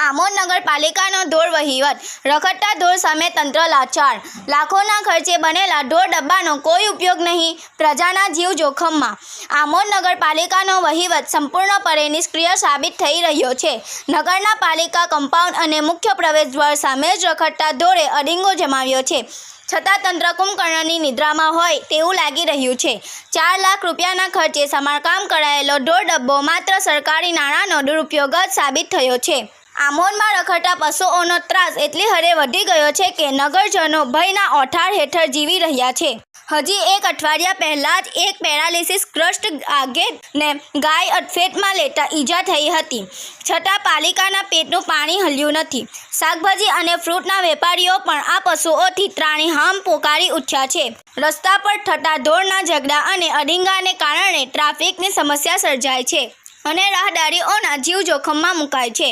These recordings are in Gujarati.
આમોદ નગરપાલિકાનો ઢોર વહીવટ. રખડતા ઢોર સામે તંત્ર લાચાર. લાખોના ખર્ચે બનેલા ઢોર ડબ્બાનો કોઈ ઉપયોગ નહીં, પ્રજાના જીવ જોખમમાં. આમોદ નગરપાલિકાનો વહીવટ સંપૂર્ણપણે નિષ્ક્રિય સાબિત થઈ રહ્યો છે. નગરના પાલિકા કમ્પાઉન્ડ અને મુખ્ય પ્રવેશદ્વાર સામે જ રખડતા ઢોરે અડીંગો જમાવ્યો છે. છતાં તંત્ર કુંભકર્ણની નિદ્રામાં હોય તેવું લાગી રહ્યું છે. ચાર લાખ રૂપિયાના ખર્ચે સમારકામ કરાયેલો ઢોર ડબ્બો માત્ર સરકારી નાણાંનો દુરુપયોગ જ સાબિત થયો છે. આમોદમાં રખડતા પશુઓનો ત્રાસ એટલી હરે વધી ગયો છે કે નગરજનો ભયના ઓઠાર હેઠળ જીવી રહ્યા છે. હજી એક અઠવાડિયા પહેલાં જ એક પેરાલિસિસ ગ્રસ્ત આગેને ગાય અડફેટમાં લેતા ઈજા થઈ હતી. છતાં પાલિકાના પેટનું પાણી હલ્યું નથી. શાકભાજી અને ફ્રૂટના વેપારીઓ પણ આ પશુઓથી ત્રાણી હામ પોકારી ઉઠ્યા છે. રસ્તા પર થતા ધોળના ઝઘડા અને અડીંગાને કારણે ટ્રાફિકની સમસ્યા સર્જાય છે. અને રાહદારીઓના જીવ જોખમમાં મુકાય છે.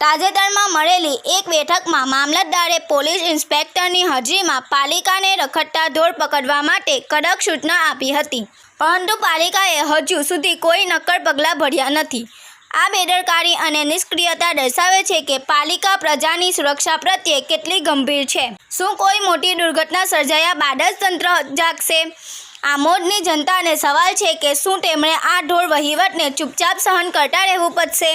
તાજેતરમાં મળેલી એક બેઠકમાં મામલતદારે પોલીસ ઇન્સ્પેક્ટરની હાજરીમાં પાલિકાને રખડતા ધોળ પકડવા માટે કડક સૂચના આપી હતી. પરંતુ પાલિકાએ હજુ સુધી કોઈ નક્કર પગલાં ભર્યા નથી. આ બેદરકારી અને નિષ્ક્રિયતા દર્શાવે છે કે પાલિકા પ્રજાની સુરક્ષા પ્રત્યે કેટલી ગંભીર છે. શું કોઈ મોટી દુર્ઘટના સર્જાયા બાદ જ તંત્ર જાગશે? આમોદની જનતાને સવાલ છે કે શું તેમણે આ ઢોર વહીવટને ચૂપચાપ સહન કરતા રહેવું પડશે?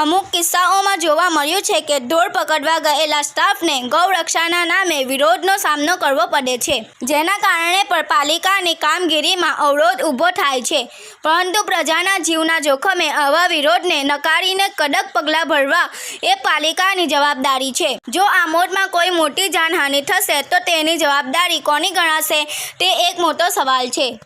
અમુક કિસ્સાઓમાં જોવા મળ્યું છે કે ઢોર પકડવા ગયેલા સ્ટાફને ગૌરક્ષાના નામે વિરોધનો સામનો કરવો પડે છે, જેના કારણે પણ પાલિકાની કામગીરીમાં અવરોધ ઊભો થાય છે. પરંતુ પ્રજાના જીવના જોખમે આવા વિરોધને નકારીને કડક પગલાં ભરવા એ પાલિકાની જવાબદારી છે. જો આમોદમાં કોઈ મોટી જાનહાનિ થશે, તો તેની જવાબદારી કોની ગણાશે? તે એક મોટો સવાલ છે